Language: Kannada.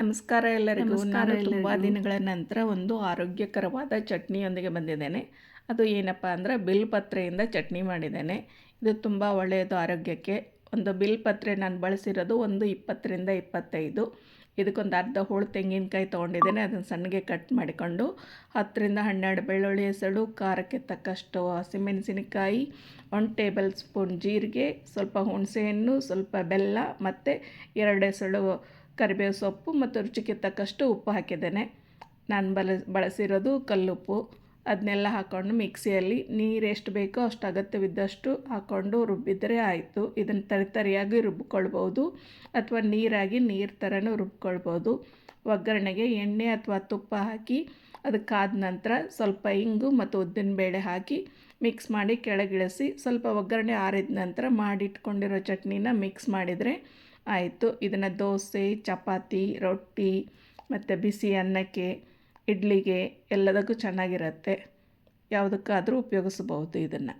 ನಮಸ್ಕಾರ ಎಲ್ಲರಿಗೂ. ನಾನು ತುಂಬ ದಿನಗಳ ನಂತರ ಒಂದು ಆರೋಗ್ಯಕರವಾದ ಚಟ್ನಿಯೊಂದಿಗೆ ಬಂದಿದ್ದೇನೆ. ಅದು ಏನಪ್ಪ ಅಂದರೆ ಬಿಲ್ಪತ್ರೆಯಿಂದ ಚಟ್ನಿ ಮಾಡಿದ್ದೇನೆ. ಇದು ತುಂಬ ಒಳ್ಳೆಯದು ಆರೋಗ್ಯಕ್ಕೆ. ಒಂದು ಬಿಲ್ಪತ್ರೆ ನಾನು ಬಳಸಿರೋದು ಒಂದು ಇಪ್ಪತ್ತರಿಂದ ಇಪ್ಪತ್ತೈದು. ಇದಕ್ಕೊಂದು ಅರ್ಧ ಹೋಳು ತೆಂಗಿನಕಾಯಿ ತೊಗೊಂಡಿದ್ದೇನೆ. ಅದನ್ನು ಸಣ್ಣಗೆ ಕಟ್ ಮಾಡಿಕೊಂಡು ಹತ್ತರಿಂದ ಹನ್ನೆರಡು ಬೆಳ್ಳುಳ್ಳಿ ಹೆಸಳು ಖಾರಕ್ಕೆ ತಕ್ಕಷ್ಟು ಹಸಿಮೆಣಸಿನಕಾಯಿ ಒನ್ ಟೇಬಲ್ ಸ್ಪೂನ್ ಜೀರಿಗೆ ಸ್ವಲ್ಪ ಹುಣಸೆಹಣ್ಣು ಸ್ವಲ್ಪ ಬೆಲ್ಲ ಮತ್ತು ಎರಡು ಹೆಸಳು ಕರಿಬೇವು ಸೊಪ್ಪು ಮತ್ತು ರುಚಿಗೆ ತಕ್ಕಷ್ಟು ಉಪ್ಪು ಹಾಕಿದ್ದೇನೆ. ನಾನು ಬಲ, ಬಳಸಿರೋದು ಕಲ್ಲುಪ್ಪು. ಅದನ್ನೆಲ್ಲ ಹಾಕ್ಕೊಂಡು ಮಿಕ್ಸಿಯಲ್ಲಿ ನೀರು ಎಷ್ಟು ಬೇಕೋ ಅಷ್ಟು ಅಗತ್ಯವಿದ್ದಷ್ಟು ಹಾಕ್ಕೊಂಡು ರುಬ್ಬಿದ್ರೆ ಆಯಿತು. ಇದನ್ನು ತರಿತರಿಯಾಗಿ ರುಬ್ಬಿಕೊಳ್ಬೋದು ಅಥವಾ ನೀರಾಗಿ ನೀರು ಥರನೂ ರುಬ್ಕೊಳ್ಬೋದು. ಒಗ್ಗರಣೆಗೆ ಎಣ್ಣೆ ಅಥವಾ ತುಪ್ಪ ಹಾಕಿ ಅದಕ್ಕಾದ ನಂತರ ಸ್ವಲ್ಪ ಇಂಗು ಮತ್ತು ಉದ್ದಿನಬೇಳೆ ಹಾಕಿ ಮಿಕ್ಸ್ ಮಾಡಿ ಕೆಳಗಿಳಿಸಿ ಸ್ವಲ್ಪ ಒಗ್ಗರಣೆ ಆರಿದ ನಂತರ ಮಾಡಿಟ್ಕೊಂಡಿರೋ ಚಟ್ನಿನ ಮಿಕ್ಸ್ ಮಾಡಿದರೆ ಆಯಿತು. ಇದನ್ನು ದೋಸೆ ಚಪಾತಿ ರೊಟ್ಟಿ ಮತ್ತು ಬಿಸಿ ಅನ್ನಕ್ಕೆ ಇಡ್ಲಿಗೆ ಎಲ್ಲದಕ್ಕೂ ಚೆನ್ನಾಗಿರುತ್ತೆ. ಯಾವುದಕ್ಕಾದರೂ ಉಪಯೋಗಿಸ್ಬೋದು ಇದನ್ನು.